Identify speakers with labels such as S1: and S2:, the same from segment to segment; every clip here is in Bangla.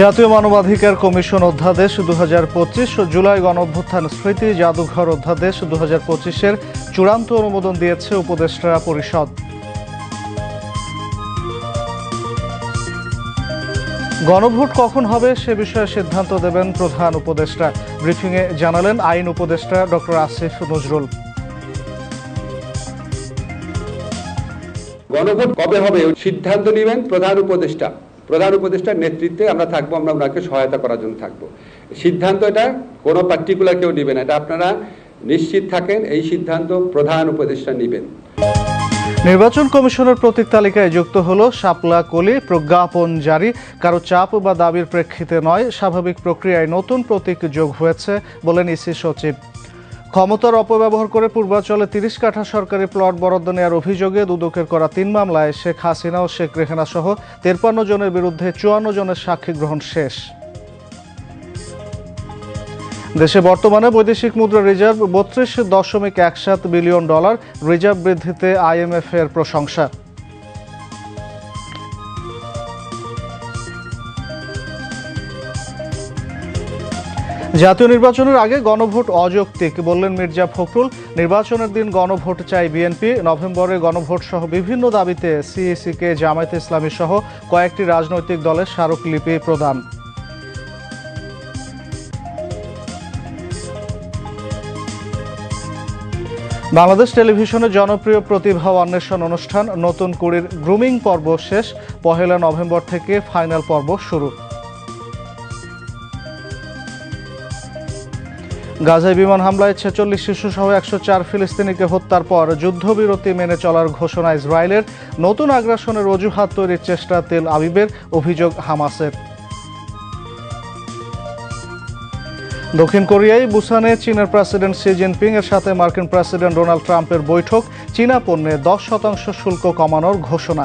S1: জাতীয় মানবাধিকার কমিশন অধ্যাদেশ দু ও জুলাই গণঅভ্যুত্থান স্মৃতি জাদুঘর অধ্যাদেশ দু হাজার পঁচিশের চূড়ান্ত অনুমোদন দিয়েছে উপদেষ্টা পরিষদ। গণভোট কখন হবে সে বিষয়ে সিদ্ধান্ত দেবেন প্রধান উপদেষ্টা। ব্রিফিংয়ে জানালেন আইন উপদেষ্টা ডক্টর আসিফ নজরুল।
S2: গণভোট কবে হবে? সিদ্ধান্ত নেবেন প্রধান উপদেষ্টা। প্রধান উপদেষ্টার নেতৃত্বে আমরা থাকব, আমরা ওনাকে সহায়তা করার জন্য থাকব। সিদ্ধান্ত এটা, কোনো পার্টিকুলার কেউ নেবেন এটা আপনারা নিশ্চিত থাকেন, এই সিদ্ধান্ত প্রধান উপদেষ্টা নেবেন।
S1: নির্বাচন কমিশনের প্রতীক তালিকায় যুক্ত হলো শাপলা কলি, প্রজ্ঞাপন জারি। কারও চাপ বা দাবির প্রেক্ষিতে নয়, স্বাভাবিক প্রক্রিয়ায় নতুন প্রতীক যোগ হয়েছে বলেন ইসি সচিব। ক্ষমতার অপব্যবহার করে পূর্বাঞ্চলে তিরিশ কাঠা সরকারি প্লট বরাদ্দ নেওয়ার অভিযোগে দুদকের করা তিন মামলায় শেখ হাসিনা ও শেখ রেহেনা সহ তেরপান্ন জনের বিরুদ্ধে চুয়ান্ন জনের সাক্ষী গ্রহণ শেষ। দেশে বর্তমানে বৈদেশিক মুদ্রা রিজার্ভ বত্রিশ দশমিক এক সাত বিলিয়ন ডলার রিজার্ভ বৃদ্ধিতে আইএমএফ এর প্রশংসা। জাতীয় নির্বাচনের আগে গণভোট অযৌক্তিক, বললেন মির্জা ফখরুল। নির্বাচনের দিন গণভোট চাই বিএনপি। নভেম্বরে গণভোট সহ বিভিন্ন দাবিতে সিইসিকে জামায়াতে ইসলামী সহ কয়েকটি রাজনৈতিক দলের স্মারকলিপি প্রদান। বাংলাদেশ টেলিভিশনের জনপ্রিয় প্রতিভা অন্বেষণ অনুষ্ঠান, নতুন কুড়ির গ্রুমিং পর্ব শেষ। পহেলা নভেম্বর থেকে ফাইনাল পর্ব শুরু। গাজায় বিমান হামলায় ছেচল্লিশ শিশু সহ একশো চার ফিলিস্তিনিকে হত্যার পর যুদ্ধবিরতি মেনে চলার ঘোষণা ইসরায়েলের। নতুন আগ্রাসনের অজুহাত তৈরির চেষ্টা তেল আবিবের অভিযোগ হামাসের। দক্ষিণ কোরিয়ায় বুসানে চীনের প্রেসিডেন্ট শি জিনপিং এর সাথে মার্কিন প্রেসিডেন্ট ডোনাল্ড ট্রাম্পের বৈঠক। চীনা পণ্যে দশ শতাংশ শুল্ক কমানোর ঘোষণা।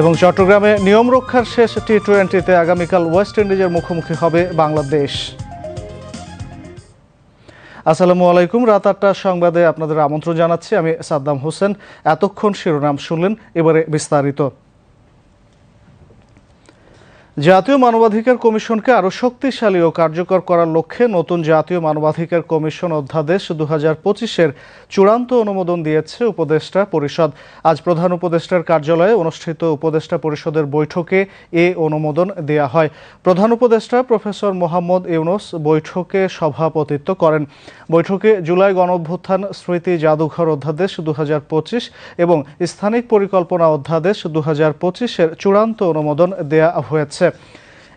S1: এবং চট্টগ্রামে নিয়ম রক্ষার শেষ টি টোয়েন্টিতে আগামীকাল ওয়েস্ট ইন্ডিজের মুখোমুখি হবে বাংলাদেশ। আসসালামু আলাইকুম। রাত আটটা সংবাদে আপনাদের আমন্ত্রণ জানাচ্ছি। আমি সাদ্দাম হোসেন। এতক্ষণ শিরোনাম শুনলেন, এবারে বিস্তারিত। জাতীয় মানবাধিকার কমিশনকে আরও শক্তিশালী ও কার্যকর করার লক্ষ্যে নতুন জাতীয় মানবাধিকার কমিশন অধ্যাদেশ দু হাজার পঁচিশের চূড়ান্ত অনুমোদন দিয়েছে উপদেষ্টা পরিষদ। আজ প্রধান উপদেষ্টার কার্যালয়ে অনুষ্ঠিত উপদেষ্টা পরিষদের বৈঠকে এ অনুমোদন দেয়া হয়। প্রধান উপদেষ্টা প্রফেসর মোহাম্মদ ইউনুস বৈঠকে সভাপতিত্ব করেন। বৈঠকে জুলাই গণভ্যুত্থান স্মৃতি জাদুঘর অধ্যাদেশ দু হাজার পঁচিশ এবং স্থানিক পরিকল্পনা অধ্যাদেশ দু হাজার পঁচিশের চূড়ান্ত অনুমোদন দেয়া হয়েছে।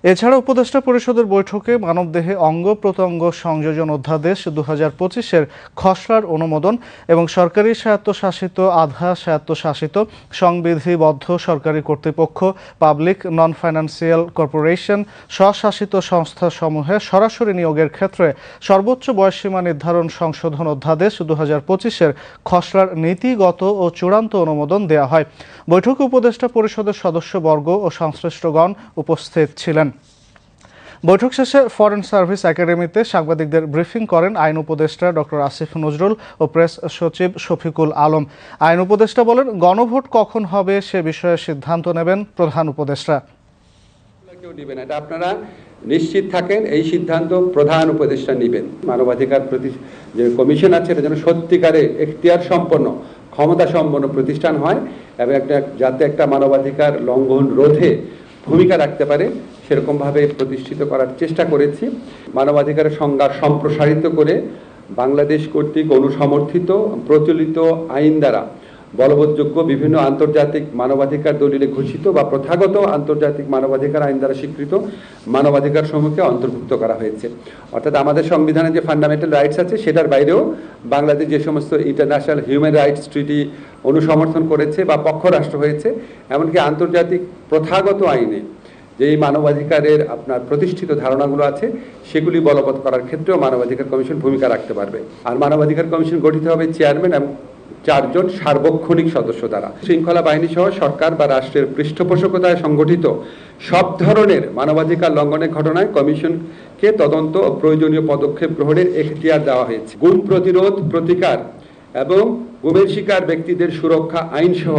S1: এছাড়া উপদেষ্টা পরিষদের বৈঠকে মানবদেহে অঙ্গ প্রত্যঙ্গ সংযোজন অধ্যাদেশ দু হাজার পঁচিশের খসড়ার অনুমোদন এবং সরকারি স্বায়ত্তশাসিত, আধা স্বায়ত্তশাসিত, সংবিধিবদ্ধ সরকারি কর্তৃপক্ষ, পাবলিক নন ফাইন্যান্সিয়াল কর্পোরেশন, স্বশাসিত সংস্থাসমূহে সরাসরি নিয়োগের ক্ষেত্রে সর্বোচ্চ বয়সসীমা নির্ধারণ সংশোধন অধ্যাদেশ দু হাজার পঁচিশের খসড়ার নীতিগত ও চূড়ান্ত অনুমোদন দেওয়া হয়। বৈঠকে উপদেষ্টা পরিষদের সদস্যবর্গ ও সংশ্লিষ্টগণ উপস্থিত ছিলেন। বৈঠক শেষে ফরেন সার্ভিস একাডেমিতে সাংবাদিকদের ব্রিফিং করেন আইন উপদেষ্টা ডক্টর আসিফ নজরুল ও প্রেস সচিব শফিকুল আলম। আইন উপদেষ্টা বলেন, গণভোট কখন হবে সে বিষয়ে সিদ্ধান্ত নেবেন প্রধান উপদেষ্টা।
S2: কেউ নেবেন এটা আপনারা নিশ্চিত থাকেন, এই সিদ্ধান্ত প্রধান উপদেষ্টা নেবেন। মানবাধিকার প্রতি যে কমিশন আছে, এটা যেন সত্যিকারে এখতিয়ার সম্পন্ন, ক্ষমতা সম্পন্ন প্রতিষ্ঠান হয়। এবং একটা, যাতে একটা মানবাধিকার লঙ্ঘন রোধে ভূমিকা রাখতে পারে, সেরকমভাবে প্রতিষ্ঠিত করার চেষ্টা করেছি। মানবাধিকারের সংজ্ঞা সম্প্রসারিত করে বাংলাদেশ কর্তৃক অনুসমর্থিত প্রচলিত আইন দ্বারা বলবৎযোগ্য বিভিন্ন আন্তর্জাতিক মানবাধিকার দলিলে ঘোষিত বা প্রথাগত আন্তর্জাতিক মানবাধিকার আইন দ্বারা স্বীকৃত মানবাধিকার সমূহকে অন্তর্ভুক্ত করা হয়েছে। অর্থাৎ আমাদের সংবিধানে যে ফান্ডামেন্টাল রাইটস আছে, সেটার বাইরেও বাংলাদেশ যে সমস্ত ইন্টারন্যাশনাল হিউম্যান রাইটস ট্রিটি অনুসমর্থন করেছে বা পক্ষ রাষ্ট্র হয়েছে, এমনকি আন্তর্জাতিক প্রথাগত আইনে যে এই মানবাধিকারের আপনার প্রতিষ্ঠিত ধারণাগুলো আছে, সেগুলি বলবৎ করার ক্ষেত্রেও মানবাধিকার কমিশন ভূমিকা রাখতে পারবে। আর মানবাধিকার কমিশন গঠিত হবে চেয়ারম্যান এবং চারজন সার্বক্ষণিক সদস্য দ্বারা। শৃঙ্খলা বাহিনী সহ সরকার বা রাষ্ট্রের পৃষ্ঠপোষকতায় সংগঠিত সব ধরনের মানবাধিকার লঙ্ঘনের ঘটনায় কমিশনকে তদন্ত ও প্রয়োজনীয় পদক্ষেপ গ্রহণের এখতিয়ার দেওয়া হয়েছে। গুম প্রতিরোধ, প্রতিকার এবং গুমের শিকার ব্যক্তিদের সুরক্ষা আইন সহ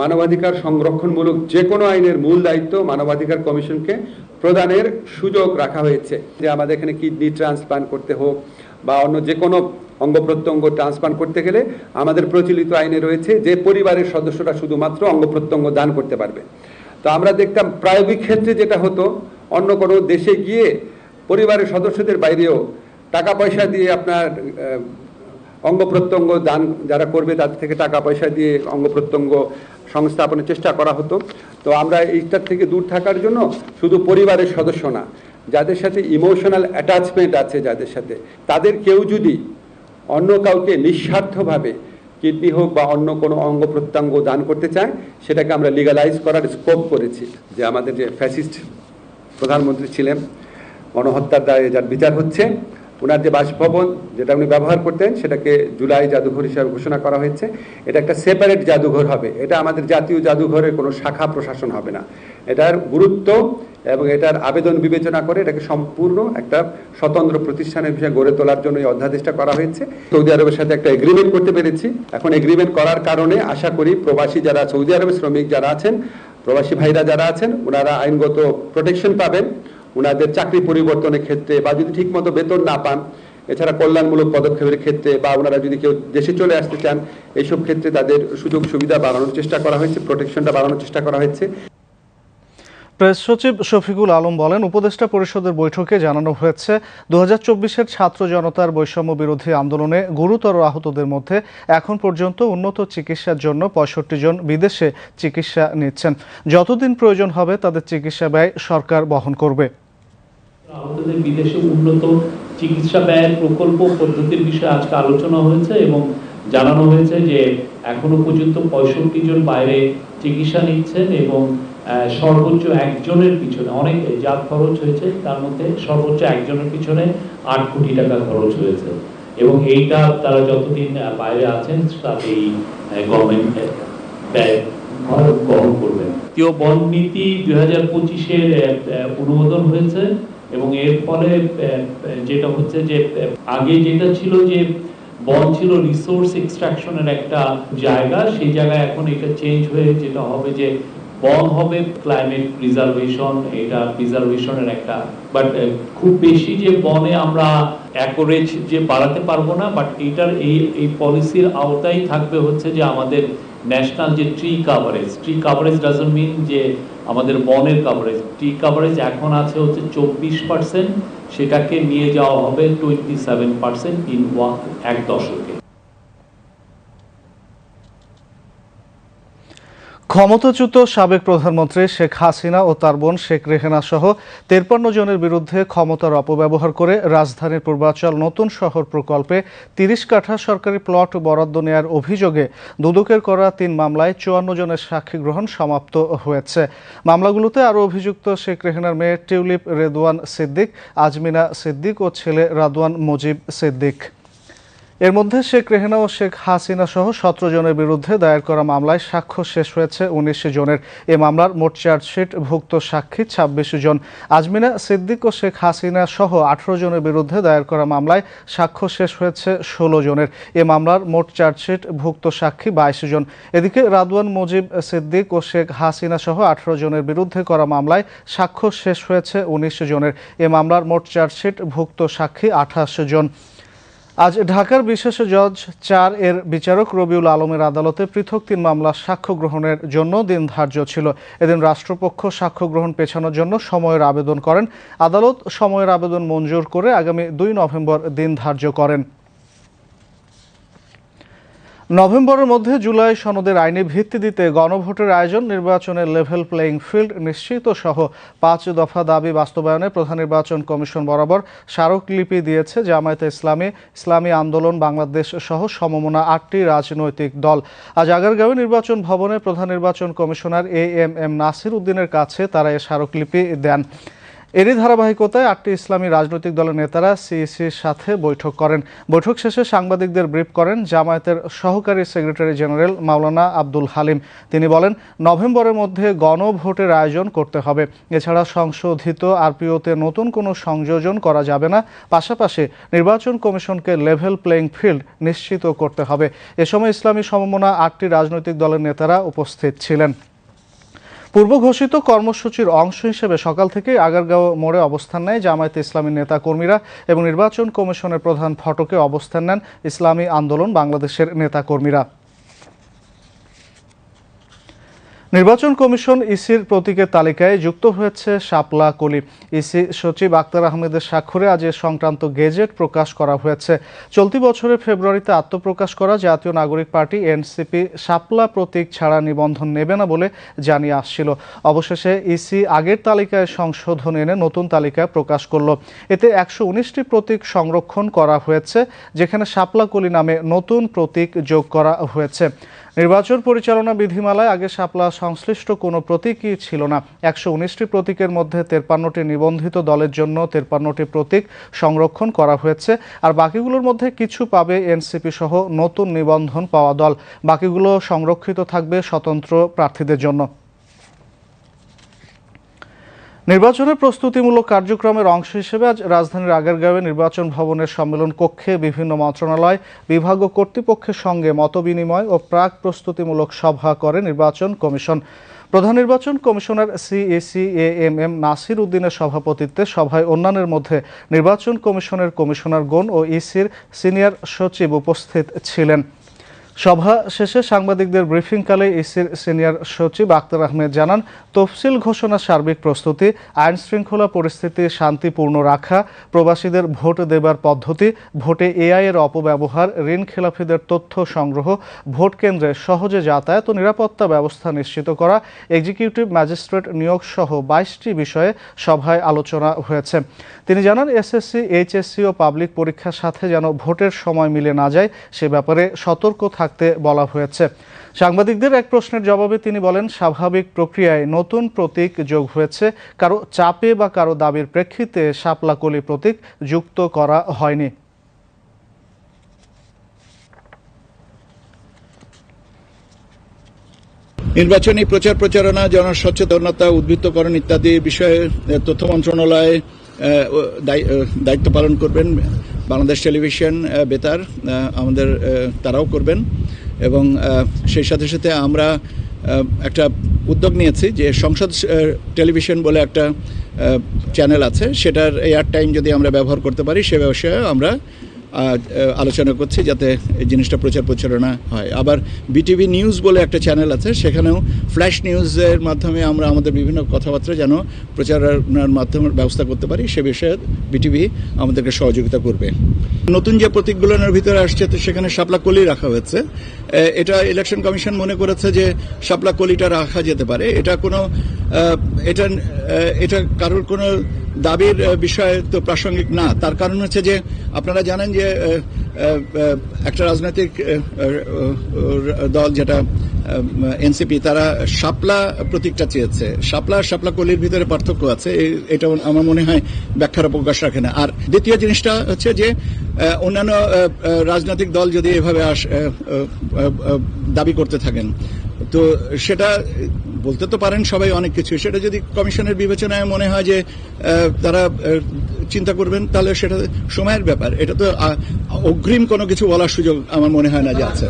S2: মানবাধিকার সংরক্ষণমূলক যে কোনো আইনের মূল দায়িত্ব মানবাধিকার কমিশনকে প্রদানের সুযোগ রাখা হয়েছে। যে আমাদের এখানে কিডনি ট্রান্সপ্লান্ট করতে হোক বা অন্য যে কোনো অঙ্গ প্রত্যঙ্গ ট্রান্সপ্লান্ট করতে গেলে আমাদের প্রচলিত আইনে রয়েছে যে পরিবারের সদস্যরা শুধুমাত্র অঙ্গ প্রত্যঙ্গ দান করতে পারবে। তো আমরা দেখতাম প্রায়োগিক ক্ষেত্রে যেটা হতো, অন্য কোনো দেশে গিয়ে পরিবারের সদস্যদের বাইরেও টাকা পয়সা দিয়ে আপনার অঙ্গ প্রত্যঙ্গ দান যারা করবে তাদের থেকে টাকা পয়সা দিয়ে অঙ্গ প্রত্যঙ্গ সংস্থাপনের চেষ্টা করা হতো। তো আমরা এইটার থেকে দূর থাকার জন্য শুধু পরিবারের সদস্য না যাদের সাথে ইমোশনাল অ্যাটাচমেন্ট আছে, যাদের সাথে, তাদের কেউ যদি অন্য কাউকে নিঃস্বার্থভাবে কিডনি হোক বা অন্য কোনো অঙ্গ প্রত্যঙ্গ দান করতে চায়, সেটাকে আমরা লিগালাইজ করার স্কোপ করেছি। যে আমাদের যে ফ্যাসিস্ট প্রধানমন্ত্রী ছিলেন, গণহত্যার দায়ে যার বিচার হচ্ছে ওনার যে বাসভবন যেটা উনি ব্যবহার করতেন, সেটাকে জুলাই জাদুঘর হিসাবে ঘোষণা করা হয়েছে। এটা একটা সেপারেট জাদুঘর হবে। এটা আমাদের জাতীয় জাদুঘরের কোনো শাখা প্রশাসন হবে না। এটার গুরুত্ব এবং এটার আবেদন বিবেচনা করে এটাকে সম্পূর্ণ একটা স্বতন্ত্র প্রতিষ্ঠানের বিষয়ে গড়ে তোলার জন্য এই অধ্যাদেশটা করা হয়েছে। সৌদি আরবের সাথে একটা এগ্রিমেন্ট করতে পেরেছি। এখন এগ্রিমেন্ট করার কারণে আশা করি প্রবাসী যারা, সৌদি আরবের শ্রমিক যারা আছেন, প্রবাসী ভাইরা যারা আছেন, ওনারা আইনগত প্রোটেকশন পাবেন। ওনাদের চাকরি পরিবর্তনের ক্ষেত্রে বা যদি ঠিকমতো বেতন না পান, এছাড়া কল্যাণমূলক পদক্ষেপের ক্ষেত্রে বা ওনারা যদি কেউ দেশে চলে আসতে চান, এইসব ক্ষেত্রে তাদের সুযোগ সুবিধা বাড়ানোর চেষ্টা করা হয়েছে প্রোটেকশনটা বাড়ানোর চেষ্টা করা হয়েছে।
S1: প্রেস সচিব শফিকুল আলম বলেন, উপদেষ্টা পরিষদের বৈঠকে জানানো হয়েছে দু হাজার ছাত্র জনতার বৈষম্য বিরোধী আন্দোলনে গুরুতর আহতদের মধ্যে এখন পর্যন্ত উন্নত চিকিৎসার জন্য পঁয়ষট্টি জন বিদেশে চিকিৎসা নিচ্ছেন। যতদিন প্রয়োজন হবে, তাদের চিকিৎসা ব্যয় সরকার বহন করবে।
S3: আহতদের বিদেশে উন্নত চিকিৎসা ব্যয়ের প্রকল্প পদ্ধতির বিষয়ে আজকে আলোচনা হয়েছে এবং জানানো হয়েছে যে, এখনও পর্যন্ত পঁয়ষট্টি জন বাইরে চিকিৎসা নিচ্ছেন এবং সর্বোচ্চ একজনের পিছনে। অনেক যা খরচ হয়েছে, তার মধ্যে সর্বোচ্চ একজনের পিছনে আট কোটি টাকা খরচ হয়েছে। এবং এইটা তারা যতদিন বাইরে আছেন তাতে এই গভর্নমেন্ট ব্যয় গ্রহণ করবেন জাতীয় বন নীতি দুই হাজার পঁচিশের অনুমোদন হয়েছে এবং এর ফলে যেটা হচ্ছে যে আগে যেটা ছিল যে, বন ছিল রিসোর্স এক্সট্রাকশনের একটা জায়গা, সেই জায়গায় এখন এটা চেঞ্জ হয়ে যেটা হবে যে বন হবে ক্লাইমেট প্রিজার্ভেশন এটা প্রিজার্ভেশনের একটা বাট খুব বেশি যে বনে আমরা অ্যাকোরেজ যে বাড়াতে পারব না বাট এটার এই এই পলিসির আওতায় থাকবে হচ্ছে যে আমাদের ন্যাশনাল যে tree coverage tree coverage doesn't mean যে আমাদের বনের কাভারেজ ট্রি কাভারেজ এখন আছে হচ্ছে চব্বিশ পার্সেন্ট সেটাকে নিয়ে যাওয়া হবে টোয়েন্টি সেভেন পার্সেন্ট ইন এক দশকে।
S1: ক্ষমতাচ্যুত সাবেক প্রধানমন্ত্রী শেখ হাসিনা ও তার বোন শেখ রেহেনা সহ তেরপান্ন জনের বিরুদ্ধে ক্ষমতার অপব্যবহার করে রাজধানীর পূর্বাচল নতুন শহর প্রকল্পে তিরিশ কাঠা সরকারি প্লট বরাদ্দ নেয়ার অভিযোগে দুদকের করা তিন মামলায় চুয়ান্ন জনের সাক্ষী গ্রহণ সমাপ্ত হয়েছে। মামলাগুলোতে আরও অভিযুক্ত শেখ রেহেনার মেয়ে টিউলিপ রেদওয়ান সিদ্দিক, আজমিনা সিদ্দিক ও ছেলে রাদওয়ান মুজিব সিদ্দিক। এর মধ্যে শেখ রেহেনা ও শেখ হাসিনা সহ সতেরো জনের বিরুদ্ধে দায়ের করা মামলায় সাক্ষ্য শেষ হয়েছে উনিশ জনের। এ মামলার মোট চার্জশিট ভুক্ত সাক্ষী ছাব্বিশ জন। আজমিনা সিদ্দিক ও শেখ হাসিনা সহ আঠারো জনের বিরুদ্ধে দায়ের করা মামলায় সাক্ষ্য শেষ হয়েছে ষোলো জনের। এ মামলার মোট চার্জশিট ভুক্ত সাক্ষী বাইশ জন। এদিকে রাদওয়ান মুজিব সিদ্দিক ও শেখ হাসিনা সহ আঠারো জনের বিরুদ্ধে করা মামলায় সাক্ষ্য শেষ হয়েছে উনিশ জনের। এ মামলার মোট চার্জশিট ভুক্ত সাক্ষী আঠাশ জন। আজ ঢাকার বিশেষ জজ চার এর বিচারক রবিউল আলমের আদালতে পৃথক তিন মামলা সাক্ষ্য গ্রহণের জন্য দিন ধার্য ছিল। এদিন রাষ্ট্রপক্ষ সাক্ষ্য গ্রহণ পেছানোর জন্য সময়ের আবেদন করেন। আদালত সময়ের আবেদন মঞ্জুর করে আগামী দুই নভেম্বর দিন ধার্য করেন। নভেম্বরের মধ্যে জুলাই সনদের আইনি ভিত্তি দিতে গণভোটের আয়োজন নির্বাচনের লেভেল প্লেইং ফিল্ড নিশ্চিত সহ পাঁচ দফা দাবি বাস্তবায়নে প্রধান নির্বাচন কমিশন বরাবর স্মারকলিপি দিয়েছে জামায়াতে ইসলামী ইসলামী আন্দোলন, বাংলাদেশ সহ সমমনা আটটি রাজনৈতিক দল। আজ আগারগাঁওয়ে নির্বাচন ভবনে প্রধান নির্বাচন commissioner A M M Nasir উদ্দিনের কাছে তারা এ স্মারকলিপি দেন। এরই ধারাবাহিকতায় আটটি ইসলামী রাজনৈতিক দলের নেতারা সিইসির সাথে বৈঠক করেন। বৈঠক শেষে সাংবাদিকদের ব্রিফ করেন জামায়াতের সহকারী সেক্রেটারি জেনারেল মাওলানা আব্দুল হালিম। তিনি বলেন, নভেম্বরের মধ্যে গণভোটের আয়োজন করতে হবে। এছাড়া সংশোধিত আরপিওতে নতুন কোনো সংযোজন করা যাবে না। পাশাপাশি নির্বাচন কমিশনকে লেভেল প্লেইং ফিল্ড নিশ্চিত করতে হবে। এ সময় ইসলামী সমমনা আটটি রাজনৈতিক দলের নেতারা উপস্থিত ছিলেন। পূর্ব ঘোষিত কর্মসূচির অংশ হিসেবে সকাল থেকে আগারগাঁও মোড়ে অবস্থান নেয় জামায়াতে ইসলামী নেতা কর্মীরা এবং নির্বাচন কমিশনের প্রধান ফটকে অবস্থান নেন ইসলামী আন্দোলন বাংলাদেশের নেতা কর্মীরা নির্বাচন কমিশন ইসির প্রতীকের তালিকায় যুক্ত হয়েছে শাপলা কলি। ইসি সচিব আক্তার আহমেদের স্বাক্ষরে আজ এ সংক্রান্ত গেজেট প্রকাশ করা হয়েছে। চলতি বছরের ফেব্রুয়ারিতে আত্মপ্রকাশ করা জাতীয় নাগরিক পার্টি এনসিপি শাপলা প্রতীক ছাড়া নিবন্ধন নেবে না বলে জানিয়ে আসছিল। অবশেষে ইসি আগের তালিকায় সংশোধন এনে নতুন তালিকা প্রকাশ করল। এতে একশো উনিশটি প্রতীক সংরক্ষণ করা হয়েছে, যেখানে শাপলা কলি নামে নতুন প্রতীক যোগ করা হয়েছে। নির্বাচন পরিচালনা বিধিমালায় আগে শাপলা সংশ্লিষ্ট কোনো প্রতীকই ছিল না। একশো উনিশটি প্রতীকের মধ্যে তেরপান্নটি নিবন্ধিত দলের জন্য তেরপান্নটি প্রতীক সংরক্ষণ করা হয়েছে, আর বাকিগুলোর মধ্যে কিছু পাবে এনসিপি সহ নতুন নিবন্ধন পাওয়া দল। বাকিগুলো সংরক্ষিত থাকবে স্বতন্ত্র প্রার্থীদের জন্য। নির্বাচনের প্রস্তুতিমূলক কার্যক্রমের অংশ হিসেবে আজ রাজধানীর আগারগাঁওয়ে নির্বাচন ভবনের সম্মেলন কক্ষে বিভিন্ন মন্ত্রণালয়, বিভাগ ও কর্তৃপক্ষের সঙ্গে মতবিনিময় ও প্রাক প্রস্তুতিমূলক সভা করে নির্বাচন কমিশন। প্রধান নির্বাচন commissioner CEC A M M Nasir উদ্দিনের সভাপতিত্বে সভায় অন্যান্যের মধ্যে নির্বাচন কমিশনের কমিশনার কমিশনারগণ ও ইসির সিনিয়র সচিব উপস্থিত ছিলেন। সভা শেষে সাংবাদিকদের ব্রিফিংকালে ইসির সিনিয়র সচিব আক্তার আহমেদ জানান, তফসিল ঘোষণা সার্বিক প্রস্তুতি আইন শৃঙ্খলা পরিস্থিতি শান্তিপূর্ণ রাখা, প্রবাসীদের ভোট দেবার পদ্ধতি, ভোটে এআই এর অপব্যবহার, ঋণ খেলাফিদের তথ্য সংগ্রহ, ভোট কেন্দ্রে সহজে যাতায়াত ও নিরাপত্তা ব্যবস্থা নিশ্চিত করা, এক্সিকিউটিভ ম্যাজিস্ট্রেট নিয়োগ সহ বাইশটি বিষয়ে সভায় আলোচনা হয়েছে। তিনি জানান এসএসসি এইচএসসি ও পাবলিক পরীক্ষার সাথে যেন ভোটের সময় মিলে না যায়, সে ব্যাপারে সতর্ক থাকতে বলা হয়েছে। সাংবাদিকদের এক প্রশ্নের জবাবে তিনি বলেন, স্বাভাবিক প্রক্রিয়ায় নতুন প্রতীক যোগ হয়েছে। কারও চাপে বা কারও দাবির প্রেক্ষিতে শাপলাকলি প্রতীক যুক্ত করা হয়নি।
S4: নির্বাচনী প্রচার প্রচারণা, জনসচেতনতা, উদ্বৃত্তকরণ ইত্যাদি বিষয়ে তথ্য মন্ত্রণালয় দায়িত্ব পালন করবেন। বাংলাদেশ টেলিভিশন বেতার আমাদের তারাও করবেন। এবং সেই সাথে সাথে আমরা একটা উদ্যোগ নিয়েছি যে সংসদ টেলিভিশন বলে একটা চ্যানেল আছে। সেটার এয়ার টাইম যদি আমরা ব্যবহার করতে পারি, সে বিষয়ে আমরা আলোচনা করছি যাতে এই জিনিসটা প্রচার প্রচারণা হয়। আবার বিটিভি নিউজ বলে একটা চ্যানেল আছে, সেখানেও ফ্ল্যাশ নিউজের মাধ্যমে আমরা আমাদের বিভিন্ন কথাবার্তা যেন প্রচারণার মাধ্যমে ব্যবস্থা করতে পারি, সে বিষয়ে বিটিভি আমাদেরকে সহযোগিতা করবে। নতুন যে প্রতীকগুলোর ভিতরে আসছে, তো সেখানে শাপলা কলি রাখা হয়েছে। এটা ইলেকশন কমিশন মনে করেছে যে শাপলা কলিটা রাখা যেতে পারে। এটা কোনো এটা এটা কারোর কোনো দাবির বিষয় তো প্রাসঙ্গিক না। তার কারণ হচ্ছে যে আপনারা জানেন যে একটা রাজনৈতিক দল যেটা এনসিপি, তারা শাপলা প্রতীকটা চেয়েছে। শাপলা আর শাপলা কলির ভিতরে পার্থক্য আছে এটা আমার মনে হয় ব্যাখ্যার অবকাশ রাখে না। আর দ্বিতীয় জিনিসটা হচ্ছে যে অন্যান্য রাজনৈতিক দল যদি এভাবে দাবি করতে থাকেন তো সেটা, বলতে তো পারেন সবাই অনেক কিছু। সেটা যদি কমিশনের বিবেচনায় মনে হয় যে তারা চিন্তা করবেন, তাহলে সেটা সময়ের ব্যাপার। এটা তো অগ্রিম কোনো কিছু বলার সুযোগ আমার মনে হয় না যে আছে।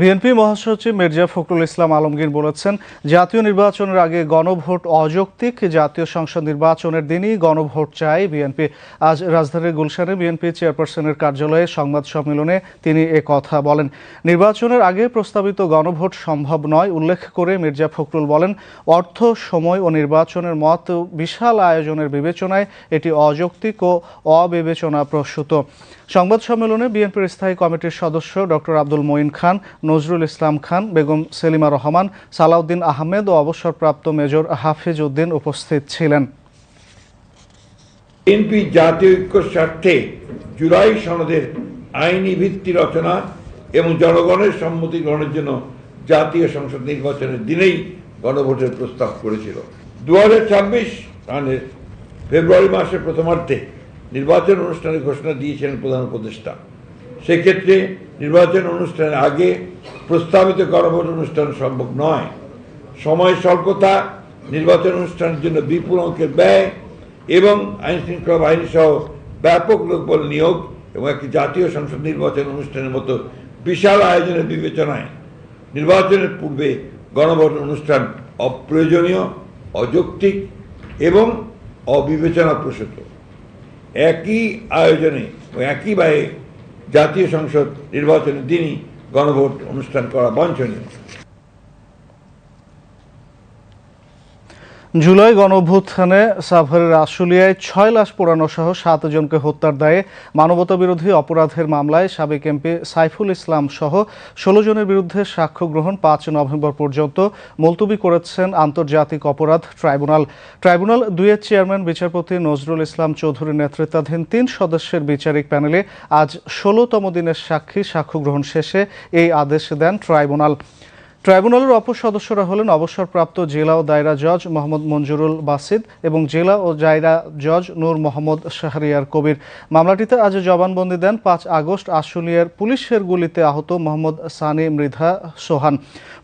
S1: বিএনপি মহাসচিব মির্জা ফখরুল ইসলাম আলমগীর বলেছেন, জাতীয় নির্বাচনের আগে গণভোট অযৌক্তিক, জাতীয় সংসদ নির্বাচনের দিনই গণভোট চায় বিএনপি। আজ রাজধানীর গুলশানে বিএনপি চেয়ারপারসনের কার্যালয়ে সংবাদ সম্মেলনে তিনি এ কথা বলেন। নির্বাচনের আগে প্রস্তাবিত গণভোট সম্ভব নয়, উল্লেখ করে মির্জা ফখরুল বলেন, অর্থ, সময় ও নির্বাচনের মত বিশাল আয়োজনের বিবেচনায় এটি অযৌক্তিক ও অবিবেচনা প্রসূত সংবাদ সম্মেলনে বিএনপির স্থায়ী কমিটির সদস্য ডক্টর আব্দুল মঈন খান, নজরুল ইসলাম খান, বেগম সেলিমা রহমান, সালাউদ্দিন আহমেদ ও অবসরপ্রাপ্ত মেজর হাফিজ উদ্দিন উপস্থিত ছিলেন।
S5: বিএনপি জাতীয় ঐক্য স্বার্থে জুলাই সনদের আইনি ভিত্তি রচনা এবং জনগণের সম্মতি গ্রহণের জন্য জাতীয় সংসদ নির্বাচনের দিনেই গণভোটের প্রস্তাব করেছিল। দু হাজার সালের ফেব্রুয়ারি মাসের প্রথমার্ধে নির্বাচন অনুষ্ঠানের ঘোষণা দিয়েছিলেন প্রধান উপদেষ্টা। সেক্ষেত্রে নির্বাচন অনুষ্ঠানের আগে প্রস্তাবিত গণভোট অনুষ্ঠান সম্ভব নয়। সময় স্বল্পতা, নির্বাচন অনুষ্ঠানের জন্য বিপুল অঙ্কের ব্যয় এবং আইন শৃঙ্খলা বাহিনী সহ ব্যাপক লোকবল নিয়োগ এবং একটি জাতীয় সংসদ নির্বাচন অনুষ্ঠানের মতো বিশাল আয়োজনের বিবেচনায় নির্বাচনের পূর্বে গণভোট অনুষ্ঠান অপ্রয়োজনীয়, অযৌক্তিক এবং অবিবেচনা অবিবেচনাপ্রসূত। একই আয়োজনে ও একই ব্যয়ে জাতীয় সংসদ নির্বাচনের দিনই গণভোট অনুষ্ঠান করা বাঞ্ছনীয়।
S1: জুলাই গণঅভ্যুত্থানে সাভারের আশুলিয়ায় ছয় লাশ পোড়ানো সহ সাতজনকে হত্যার দায়ে মানবতাবিরোধী অপরাধের মামলায় সাবেক এমপি সাইফুল ইসলাম সহ ষোলো জনের বিরুদ্ধে সাক্ষ্য গ্রহণ পাঁচ নভেম্বর পর্যন্ত মুলতবি করেছেন আন্তর্জাতিক অপরাধ ট্রাইব্যুনাল। ট্রাইব্যুনাল দুইয়ের চেয়ারম্যান বিচারপতি নজরুল ইসলাম চৌধুরীর নেতৃত্বাধীন তিন সদস্যের বিচারিক প্যানেলে আজ ষোলোতম দিনের সাক্ষী সাক্ষ্য গ্রহণ শেষে এই আদেশ দেন ট্রাইব্যুনাল। ট্রাইব্যুনালের অপর সদস্যরা হলেন অবসরপ্রাপ্ত জেলা ও দায়রা জজ মোহাম্মদ মঞ্জুরুল বাসিদ এবং জেলা ও দায়রা জজ নূর মোহাম্মদ শাহরিয়ার কবির। মামলাটিতে আজ জবানবন্দি দেন পাঁচ আগস্ট আশুলিয়ার পুলিশের গুলিতে আহত মোহাম্মদ সানি মৃধা সোহান।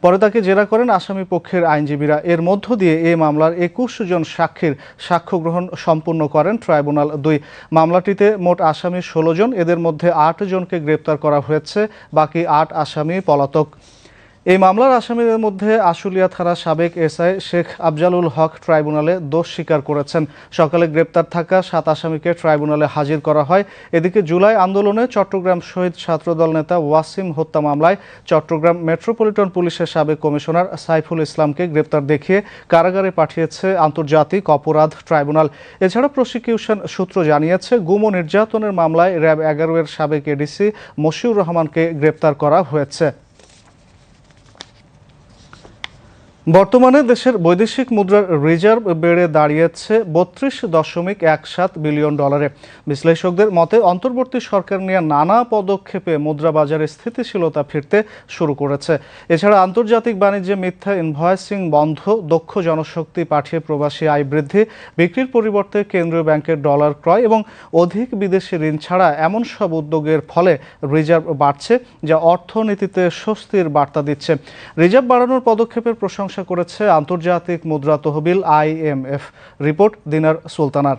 S1: পরে তাকে জেরা করেন আসামি পক্ষের আইনজীবীরা। এর মধ্য দিয়ে এই মামলার একুশ জন সাক্ষীর সাক্ষ্য গ্রহণ সম্পূর্ণ করেন ট্রাইব্যুনাল দুই। মামলাটিতে মোট আসামি ষোলো জন। এদের মধ্যে আট জনকে গ্রেপ্তার করা হয়েছে। বাকি আট আসামি পলাতক। এই মামলার আসামিদের মধ্যে আশুলিয়া থানা সাবেক এসআই শেখ আফজালুল হক ট্রাইব্যুনালে দোষ স্বীকার করেছেন। সকালে গ্রেপ্তার থাকা সাত আসামিকে ট্রাইব্যুনালে হাজির করা হয়। এদিকে জুলাই আন্দোলনে চট্টগ্রাম শহীদ ছাত্রদল নেতা ওয়াসিম হত্যা মামলায় চট্টগ্রাম মেট্রোপলিটন পুলিশের সাবেক কমিশনার সাইফুল ইসলামকে গ্রেপ্তার দেখিয়ে কারাগারে পাঠিয়েছে আন্তর্জাতিক অপরাধ ট্রাইব্যুনাল। এছাড়া প্রসিকিউশন সূত্র জানিয়েছে, গুম নির্যাতনের মামলায় র্যাব এগারো এর সাবেক এডিসি মশিউর রহমানকে গ্রেপ্তার করা হয়েছে। বর্তমানে দেশের বৈদেশিক মুদ্রার রিজার্ভ বেড়ে দাঁড়িয়েছে বত্রিশ দশমিক এক সাত বিলিয়ন ডলারে। বিশ্লেষকদের মতে, অন্তর্বর্তী সরকার নিয়ে নানা পদক্ষেপে মুদ্রা বাজারে স্থিতিশীলতা ফিরতে শুরু করেছে। এছাড়া আন্তর্জাতিক বাণিজ্যে মিথ্যা ইনভয়েসিং বন্ধ, দক্ষ জনশক্তি পাঠিয়ে প্রবাসী আয় বৃদ্ধি, বিক্রির পরিবর্তে কেন্দ্রীয় ব্যাংকের ডলার ক্রয় এবং অধিক বিদেশি ঋণ ছাড়া এমন সব উদ্যোগের ফলে রিজার্ভ বাড়ছে, যা অর্থনীতিতে স্বস্তির বার্তা দিচ্ছে। রিজার্ভ বাড়ানোর পদক্ষেপের প্রশংসা করেছে আন্তর্জাতিক মুদ্রা তহবিল আইএমএফ রিপোর্ট দিনার সুলতানার।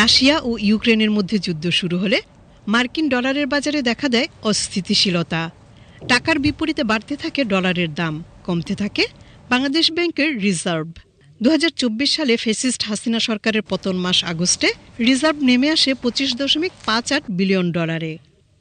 S6: রাশিয়া ও ইউক্রেনের মধ্যে যুদ্ধ শুরু হলে মার্কিন ডলারের বাজারে দেখা দেয় অস্থিতিশীলতা। টাকার বিপরীতে বাড়তে থাকে ডলারের দাম, কমতে থাকে বাংলাদেশ ব্যাংকের রিজার্ভ। দু হাজার চব্বিশ সালে ফেসিস্ট হাসিনা সরকারের পতন মাস আগস্টে রিজার্ভ নেমে আসে পঁচিশ দশমিক পাঁচ আট বিলিয়ন ডলারে।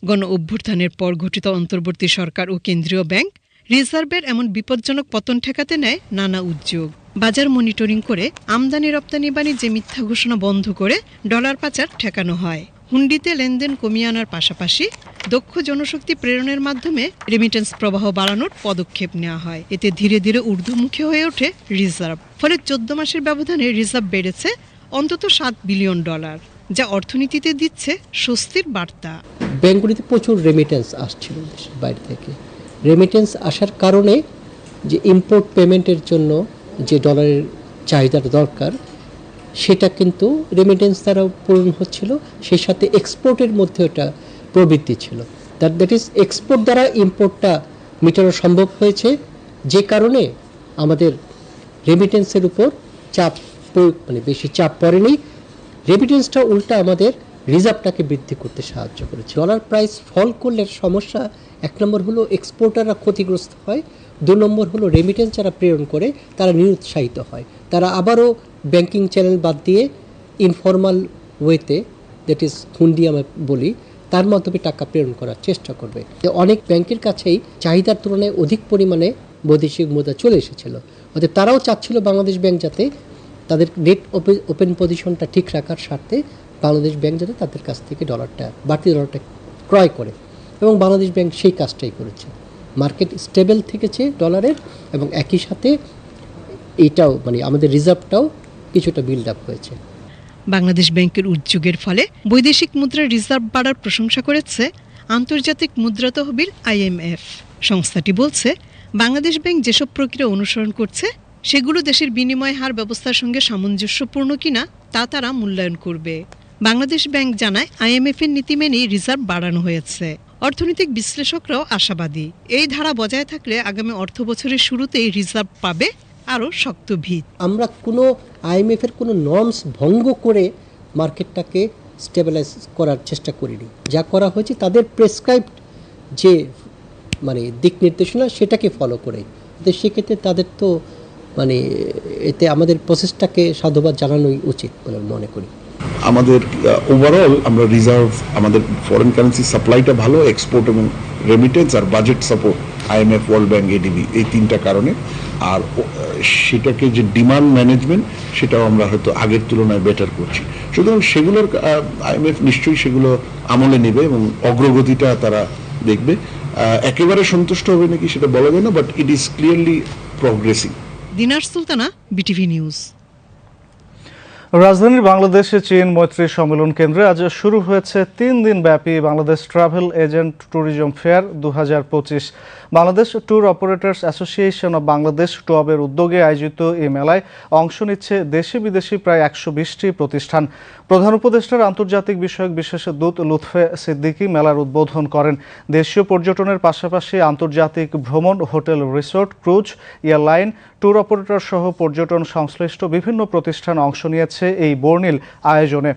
S6: গণ অভ্যুত্থানের পর গঠিত অন্তর্বর্তী সরকার ও কেন্দ্রীয় ব্যাংক রিজার্ভের এমন বিপজ্জনক পতন ঠেকাতে নেয় নানা উদ্যোগ। বাজার মনিটরিং করে আমদানি রপ্তানি বাণিজ্যে মিথ্যা ঘোষণা বন্ধ করে ডলার পাচার ঠেকানো হয়। হুন্ডিতে লেনদেন কমিয়ে আনার পাশাপাশি দক্ষ জনশক্তি প্রেরণের মাধ্যমে রেমিটেন্স প্রবাহ বাড়ানোর পদক্ষেপ নেওয়া হয়। এতে ধীরে ধীরে ঊর্ধ্বমুখী হয়ে ওঠে রিজার্ভ ফলে চোদ্দ মাসের ব্যবধানে রিজার্ভ বেড়েছে অন্তত সাত বিলিয়ন ডলার যা অর্থনীতিতে দিচ্ছে স্বস্তির বার্তা।
S7: ব্যাঙ্কগুলিতে প্রচুর রেমিটেন্স আসছিল দেশের বাইরে থেকে। রেমিটেন্স আসার কারণে যে ইম্পোর্ট পেমেন্টের জন্য যে ডলারের চাহিদার দরকার সেটা কিন্তু রেমিটেন্স দ্বারা পূরণ হচ্ছিল, সেই সাথে এক্সপোর্টের মধ্যে একটা প্রবৃত্তি ছিল। দ্যাট দ্যাট ইজ এক্সপোর্ট দ্বারা ইম্পোর্টটা মেটানো সম্ভব হয়েছে, যে কারণে আমাদের রেমিটেন্সের উপর চাপ মানে বেশি চাপ পড়েনি। রেমিটেন্সটা উল্টা আমাদের রিজার্ভটাকে বৃদ্ধি করতে সাহায্য করেছে। ডলার প্রাইস ফল করলে সমস্যা, এক নম্বর হলো এক্সপোর্টাররা ক্ষতিগ্রস্ত হয়, দু নম্বর হলো রেমিটেন্স যারা প্রেরণ করে, তারা নিরুৎসাহিত হয়। তারা আবারও ব্যাংকিং চ্যানেল বাদ দিয়ে ইনফর্মাল ওয়েতে দ্যাট ইজ হুন্ডি আমরা বলি, তার মাধ্যমে টাকা প্রেরণ করার চেষ্টা করবে। অনেক ব্যাংকের কাছেই চাহিদার তুলনায় অধিক পরিমাণে বৈদেশিক মুদ্রা চলে এসেছিল। অতএব তারাও চাচ্ছিল বাংলাদেশ ব্যাংক যাতে তাদের নেট ওপেন পজিশনটা ঠিক রাখার স্বার্থে বাংলাদেশ ব্যাংক যাতে তাদের কাছ থেকে ডলারটা বাড়তি ডলারটা ক্রয় করে। এবং বাংলাদেশ ব্যাংক সেই কাজটাই করেছে। মার্কেট স্টেবল থেকেছে ডলারের এবং একই সাথে এইটাও মানে আমাদের রিজার্ভটাও কিছুটা বিল্ড আপ হয়েছে।
S6: বাংলাদেশ ব্যাংকের উদ্যোগের ফলে বৈদেশিক মুদ্রার রিজার্ভ বাড়ার প্রশংসা করেছে আন্তর্জাতিক মুদ্রা তহবিল আইএমএফ। সংস্থাটি বলছে, বাংলাদেশ ব্যাংক যেসব প্রক্রিয়া অনুসরণ করছে, সেগুলো দেশের বিনিময় হার ব্যবস্থার সঙ্গে সামঞ্জস্যপূর্ণ কিনা, তা তারা মূল্যায়ন করবে। বাংলাদেশ ব্যাংক জানায় আইএমএফ এর নীতি মেনেই রিজার্ভ বাড়ানো হয়েছে। অর্থনৈতিক বিশ্লেষকরাও আশাবাদী। এই ধারা বজায় থাকলে আগামী অর্থ বছরের শুরুতেই রিজার্ভ পাবে আরও শক্ত ভিত।
S7: আমরা কোনো আইএমএফের কোনো নর্মস ভঙ্গ করে মার্কেটটাকে স্টেবিলাইজ করার চেষ্টা করিনি। যা করা হয়েছে তাদের প্রেসক্রাইবড যে মানে দিক নির্দেশনা সেটাকে ফলো করে। তো সেক্ষেত্রে তাদের তো মানে এতে আমাদের প্রসেসটাকে সাধুবাদ জানানোই উচিত বলে মনে করি।
S8: আমাদের ওভারঅল আমরা রিজার্ভ আমাদের ফরেন কারেন্সি সাপ্লাইটা ভালো এক্সপোর্ট এবং রেমিটেন্স আর budget support IMF World Bank ADB এই তিনটা কারণে। আর সেটাকে যে ডিমান্ড ম্যানেজমেন্ট, সেটাও আমরা হয়তো আগের তুলনায় বেটার করছি। সুতরাং সেগুলোর আইএমএফ নিশ্চয়ই সেগুলো আমলে নেবে এবং অগ্রগতিটা তারা দেখবে। একেবারে সন্তুষ্ট হবে নাকি সেটা বলা যায় না but it is clearly progressing
S6: Dinar Sultana BTV news
S1: রাজধানীর বাংলাদেশে চীন মৈত্রী সম্মেলন কেন্দ্রে আজ শুরু হয়েছে তিন দিন ব্যাপী Bangladesh travel agent tourism fair দু হাজার পঁচিশ। Bangladesh tour operators association of Bangladesh টুয়াবের উদ্যোগে আয়োজিত এই মেলায় অংশ নিচ্ছে দেশি বিদেশি প্রায় একশো বিশটি প্রতিষ্ঠান। প্রধান উপদেষ্টার আন্তর্জাতিক বিষয়ক বিশেষ দূত লুৎফে সিদ্দিকী মেলার উদ্বোধন করেন। দেশীয় পর্যটনের পাশাপাশি আন্তর্জাতিক ভ্রমণ, hotel resort, cruise, airline, tour operator সহ পর্যটন সংশ্লিষ্ট বিভিন্ন প্রতিষ্ঠান অংশ নিয়েছে। এই বর্ণিল আয়োজনে।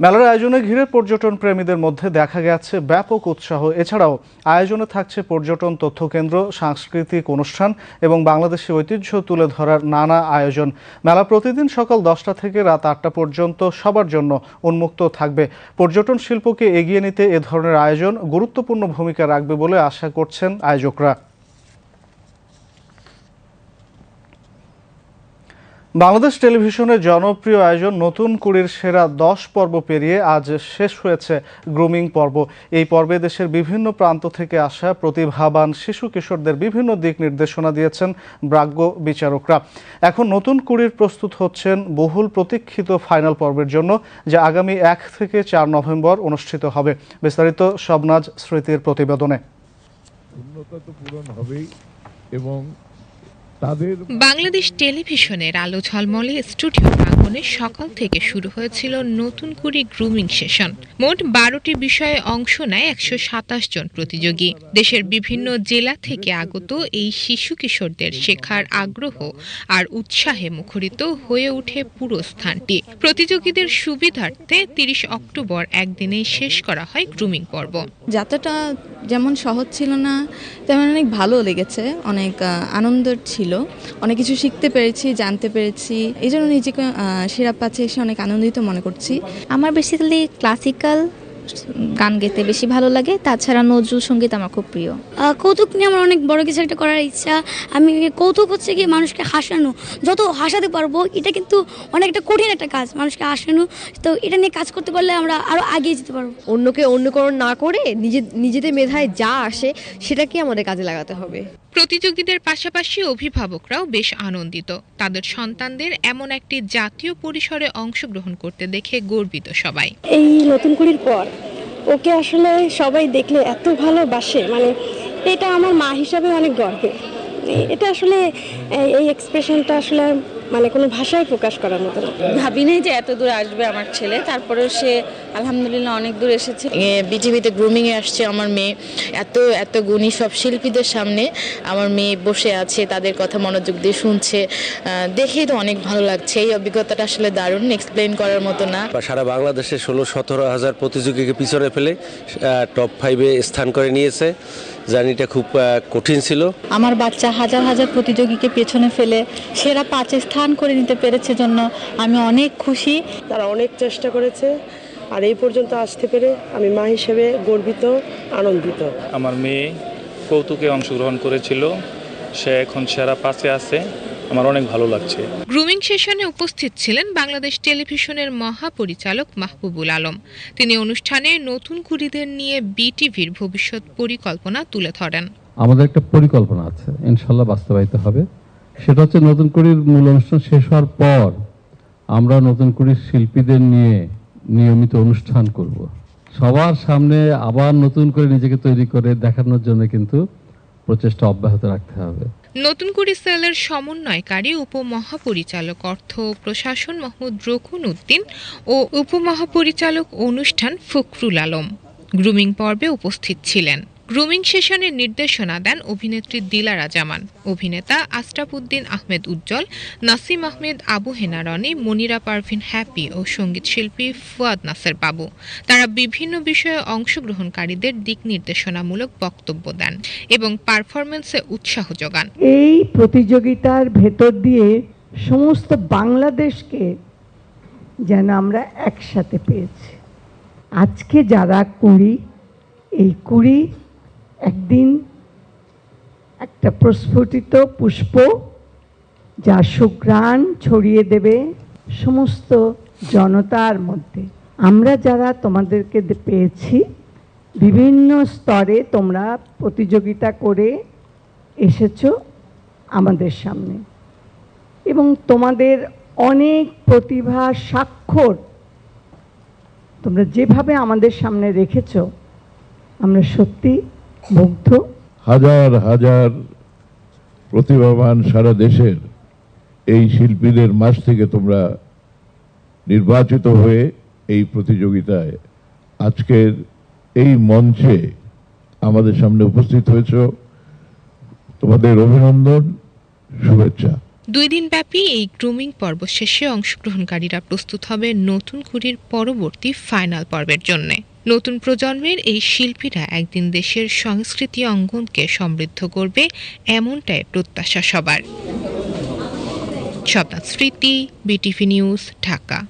S1: মেলার আয়োজনে ঘিরে পর্যটন প্রেমীদের মধ্যে দেখা গেছে ব্যাপক উৎসাহ। এছাড়াও আয়োজনে থাকছে পর্যটন তথ্য কেন্দ্র সাংস্কৃতিক অনুষ্ঠান এবং বাংলাদেশি ঐতিহ্য তুলে ধরার নানা আয়োজন। মেলা প্রতিদিন সকাল দশটা থেকে রাত আটটা পর্যন্ত সবার জন্য উন্মুক্ত থাকবে। পর্যটন শিল্পকে এগিয়ে নিতে এ ধরনের আয়োজন গুরুত্বপূর্ণ ভূমিকা রাখবে বলে আশা করছেন আয়োজকরা। বাংলাদেশ টেলিভিশনের জনপ্রিয় আয়োজন নতুন কুড়ির সেরা দশ পর্ব পেরিয়ে আজ শেষ হয়েছে গ্রুমিং পর্ব। এই পর্বে দেশের বিভিন্ন প্রান্ত থেকে আসা প্রতিভাবান শিশু কিশোরদের বিভিন্ন দিক নির্দেশনা দিয়েছেন ব্রাজ্ঞ বিচারকরা। এখন নতুন কুড়ির প্রস্তুত হচ্ছেন বহুল প্রতীক্ষিত ফাইনাল পর্বের জন্য, যা আগামী এক থেকে চার নভেম্বর অনুষ্ঠিত হবে। বিস্তারিত সবনাজ স্মৃতির প্রতিবেদনে।
S9: এবং
S10: বাংলাদেশ টেলিভিশনের আলো ঝলমলে স্টুডিও প্রাঙ্গণে সকাল থেকে শুরু হয়েছিল নতুন করে গ্রুমিং সেশন। মোট বারোটি বিষয়ে অংশ নেয় একশো সাতাশ জন প্রতিযোগী। দেশের বিভিন্ন জেলা থেকে আগত এই শিশু কিশোরদের শেখার আগ্রহ আর উৎসাহে মুখরিত হয়ে ওঠে পুরো স্থানটি। প্রতিযোগীদের সুবিধার্থে তিরিশ অক্টোবর একদিনেই শেষ করা হয় গ্রুমিং পর্ব।
S11: যাত্রাটা যেমন সহজ ছিল না তেমন অনেক ভালো লেগেছে অনেক আনন্দের ছিল। অনেক কিছু শিখতে পেরেছি জানতে পেরেছি। এই জন্য নিজেকে সেরা পাচ্ছে এসে অনেক আনন্দিত মনে করছি।
S12: আমার বেসিক্যালি ক্লাসিক্যাল গান গেতে বেশি ভালো লাগে তাছাড়া নজরুল সংগীত আমার খুব প্রিয়।
S13: কৌতুক নিয়ে আমার অনেক বড় কিছু একটা করার ইচ্ছা। আমি কৌতুক হচ্ছে কি মানুষকে হাসানো। যত হাসাতে পারব এটা কিন্তু অনেকটা কঠিন একটা কাজ মানুষকে হাসানো। তো এটা নিয়ে কাজ করতে পারলে আমরা আরও এগিয়ে যেতে পারব।
S14: অন্যকে অনুকরণ না করে নিজে নিজেদের মেধায় যা আসে সেটাকে আমাদের কাজে লাগাতে হবে।
S10: প্রতিযোগীদের পাশাপাশি অভিভাবকরাও বেশ আনন্দিত। তাদের সন্তানদের এমন একটি জাতীয় পরিসরে অংশগ্রহণ করতে দেখে গর্বিত সবাই।
S13: এই নতুন কুড়ির পর ওকে আসলে সবাই দেখলে এত ভালোবাসে মানে এটা আমার মা হিসাবে অনেক গর্বের। এটা আসলে এই এক্সপ্রেশনটা আসলে মানে কোনো ভাষায় প্রকাশ করার মতো
S11: ভাবি নাই যে এত দূর আসবে আমার ছেলে তারপরেও সে আলহামদুলিল্লাহ অনেক দূর এসেছে।
S14: বিটিভিতে গ্রুমিং এ আসছে আমার মেয়ে। এত এত গুণী সব শিল্পীদের সামনে আমার মেয়ে বসে আছে তাদের কথা মনোযোগ দিয়ে শুনছে। দেখেই তো অনেক ভালো লাগছে। এই অভিজ্ঞতাটা আসলে দারুণ এক্সপ্লেন করার মতো না।
S15: সারা বাংলাদেশে ষোলো সতেরো হাজার প্রতিযোগীকে পিছনে ফেলে টপ ফাইভে স্থান করে নিয়েছে। জার্নিটা খুব কঠিন ছিল।
S11: আমার বাচ্চা হাজার হাজার প্রতিযোগীকে পেছনে ফেলে সেরা পাঁচে স্থান করে নিতে পেরেছে জন্য আমি অনেক খুশি।
S13: তারা অনেক চেষ্টা করেছে আর এই পর্যন্ত আসতে পেরে আমি মা হিসেবে গর্বিত আনন্দিত।
S3: আমার মেয়ে কৌতুকে অংশগ্রহণ করেছিল। সে এখন সেরা পাশে আছে। আমার অনেক ভালো লাগছে।
S10: গ্রুমিং সেশনে উপস্থিত ছিলেন বাংলাদেশ টেলিভিশনের মহাপরিচালক মাহবুবুল আলম। তিনি অনুষ্ঠানে নতুন কুড়িদের নিয়ে বিটিভির ভবিষ্যৎ পরিকল্পনা তুলে ধরেন।
S9: আমাদের একটা পরিকল্পনা আছে ইনশাল্লাহ বাস্তবায়িত হবে। সেটা হচ্ছে নতুন কুড়ির মূল অনুষ্ঠান শেষ হওয়ার পর আমরা নতুন কুড়ির শিল্পীদের নিয়ে নিয়মিত অনুষ্ঠান করব। সবার সামনে আবার নতুন করে নিজেকে তৈরি করে দেখানোর জন্য কিন্তু প্রচেষ্টা অব্যাহত রাখতে হবে।
S10: নতুন করে সেলের সমন্বয়কারী উপমহাপরিচালক অর্থ প্রশাসন মাহমুদ রকুন উদ্দিন ও উপমহাপরিচালক অনুষ্ঠান ফখরুল আলম। গ্রুমিং পর্বে উপস্থিত ছিলেন। গ্রুমিং সেশনের নির্দেশনা দেন অভিনেত্রী দিলারা জামান অভিনেতা আশরাফুদ্দিন আহমেদ উজ্জ্বল, নাসিম আহমেদ, আবু হেনা রনি, মনিরা পারভিন হ্যাপি ও সংগীত শিল্পী ফুয়াদ নাসের বাবু। তারা বিভিন্ন বিষয়ে অংশগ্রহণকারীদের দিক নির্দেশনামূলক বক্তব্য দেন এবং পারফরমেন্সে উৎসাহ যোগান।
S16: এই প্রতিযোগিতার ভেতর দিয়ে সমস্ত বাংলাদেশকে যেন আমরা একসাথে পেয়েছি। আজকে যারা কুড়ি, এই কুড়ি একদিন একটা প্রস্ফুটিত পুষ্প যা সুঘ্রাণ ছড়িয়ে দেবে সমস্ত জনতার মধ্যে। আমরা যারা তোমাদেরকে পেয়েছি, বিভিন্ন স্তরে তোমরা প্রতিযোগিতা করে এসেছ আমাদের সামনে। এবং তোমাদের অনেক প্রতিভা স্বাক্ষর তোমরা যেভাবে আমাদের সামনে রেখেছ, আমরা সত্যি মুগ্ধ?
S5: হাজার হাজার প্রতিভাবান সারা দেশের এই শিল্পীদের মাঝ থেকে তোমরা নির্বাচিত হয়ে এই প্রতিযোগিতায় আজকের এই মঞ্চে আমাদের সামনে উপস্থিত হয়েছ। তোমাদের অভিনন্দন শুভেচ্ছা।
S10: দুই দিন ব্যাপী এই গ্রুমিং পর্ব শেষে অংশগ্রহণকারীরা প্রস্তুত হবে নতুন কুড়ির পরবর্তী ফাইনাল পর্বের জন্য। নতুন প্রজন্মের এই শিল্পীরা একদিন দেশের সংস্কৃতি অঙ্গনকে সমৃদ্ধ করবে এমনটাই প্রত্যাশা সবার। স্মৃতি বিটিভি নিউজ ঢাকা।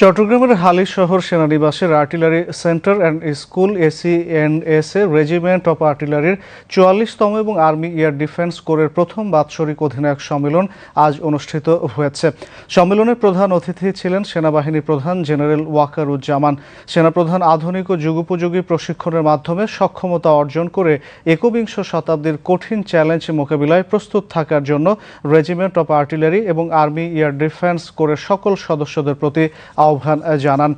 S1: চট্টগ্রামের Halishahar সেনানিবাসের artillery centre and school, AC and S A regiment of আর্টিলারির চুয়াল্লিশতম এবং আর্মি এয়ার ডিফেন্স কোরের প্রথম বাৎসরিক অধিনায়ক সম্মেলন আজ অনুষ্ঠিত হয়েছে। সম্মেলনের প্রধান অতিথি ছিলেন সেনাবাহিনী প্রধান জেনারেল ওয়াকারুজ্জামান। সেনাপ্রধান আধুনিক ও যুগোপযোগী প্রশিক্ষণের মাধ্যমে সক্ষমতা অর্জন করে একবিংশ শতাব্দীর কঠিন চ্যালেঞ্জ মোকাবিলায় প্রস্তুত থাকার জন্য রেজিমেন্ট অফ আর্টিলারি এবং আর্মি এয়ার ডিফেন্স কোরের সকল সদস্যদের প্রতি আহ্বান জানান।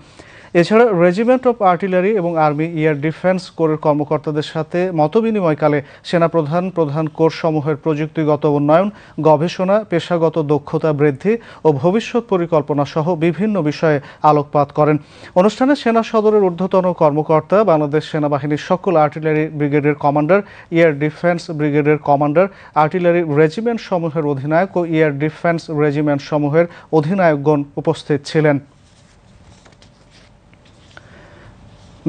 S1: এছাড়া রেজিমেন্ট অফ আর্টিলারি এবং আর্মি এয়ার ডিফেন্স কোরের কর্মকর্তাদের সাথে মতবিনিময়কালে সেনাপ্রধান, প্রধান কোর্সসমূহের প্রযুক্তিগত উন্নয়ন, গবেষণা, পেশাগত দক্ষতা বৃদ্ধি ও ভবিষ্যৎ পরিকল্পনা সহ বিভিন্ন বিষয়ে আলোকপাত করেন। অনুষ্ঠানে সেনা সদরের ঊর্ধ্বতন কর্মকর্তা, বাংলাদেশ সেনাবাহিনীর সকল আর্টিলারি ব্রিগেডের কমান্ডার এয়ার ডিফেন্স ব্রিগেডের কমান্ডার, আর্টিলারি রেজিমেন্ট সমূহের অধিনায়ক ও এয়ার ডিফেন্স রেজিমেন্ট সমূহের অধিনায়কগণ উপস্থিত ছিলেন।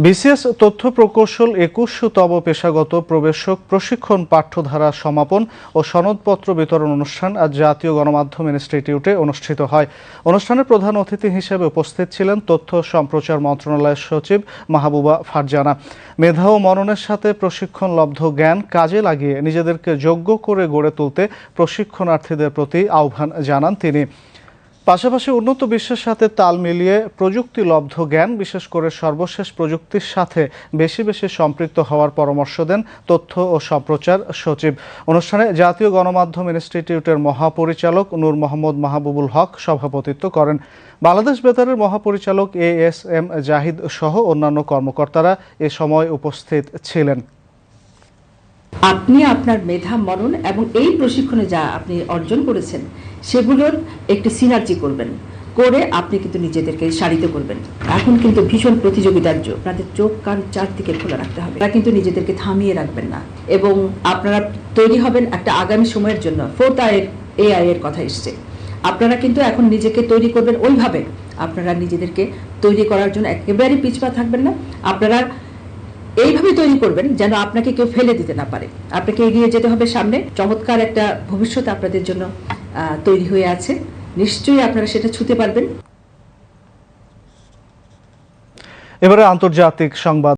S1: বিসিএস তথ্য প্রকৌশল একুশতম পেশাগত প্রবেশক প্রশিক্ষণ পাঠ্যধারা সমাপন ও সনদপত্র বিতরণ অনুষ্ঠান আজ জাতীয় গণমাধ্যম ইনস্টিটিউটে অনুষ্ঠিত হয়। অনুষ্ঠানে প্রধান অতিথি হিসেবে উপস্থিত ছিলেন তথ্য সম্প্রচার মন্ত্রণালয়ের সচিব মাহবুবা ফারজানা। মেধা ও মননের সাথে প্রশিক্ষণলব্ধ জ্ঞান কাজে লাগিয়ে নিজেদেরকে যোগ্য করে গড়ে তুলতে প্রশিক্ষণার্থীদের প্রতি আহ্বান জানান তিনি। পাশাপাশি উন্নত বিশ্বের সাথে তাল মিলিয়ে প্রযুক্তিলব্ধ জ্ঞান, বিশেষ করে সর্বশেষ প্রযুক্তির সাথে বেশি বেশি সম্পৃক্ত হওয়ার পরামর্শ দেন তথ্য ও সম্প্রচার সচিব। অনুষ্ঠানে জাতীয় গণমাধ্যম ইনস্টিটিউটের মহাপরিচালক নূর মোহাম্মদ মাহবুবুল হক সভাপতিত্ব করেন। বাংলাদেশ বেতারের মহাপরিচালক এ এস এম জাহিদ সহ অন্যান্য কর্মকর্তারা এ সময় উপস্থিত ছিলেন।
S17: আপনি আপনার মেধা, মনন এবং এই প্রশিক্ষণে যা আপনি অর্জন করেছেন, সেগুলোর একটি সিনার্জি করবেন। করে আপনি কিন্তু নিজেদেরকে সারিত করবেন। এখন কিন্তু ভীষণ প্রতিযোগিতার যুগ। আপনাদের চোখ, কান চারদিকে খোলা রাখতে হবে। তারা কিন্তু নিজেদেরকে থামিয়ে রাখবেন না। এবং আপনারা তৈরি হবেন একটা আগামী সময়ের জন্য। ফোর্থ আয়ের এআই এর কথা এসছে। আপনারা কিন্তু এখন নিজেকে তৈরি করবেন ওইভাবে। আপনারা নিজেদেরকে তৈরি করার জন্য একেবারেই পিছপা থাকবেন না। আপনারা এইভাবে তৈরি করবেন যেন আপনাকে কেউ ফেলে দিতে না পারে। আপনাকে এগিয়ে যেতে হবে সামনে। চমৎকার একটা ভবিষ্যৎ আপনাদের জন্য তৈরি হয়ে আছে। নিশ্চয়ই আপনারা সেটা ছুতে পারবেন।
S1: এবারে আন্তর্জাতিক সংবাদ।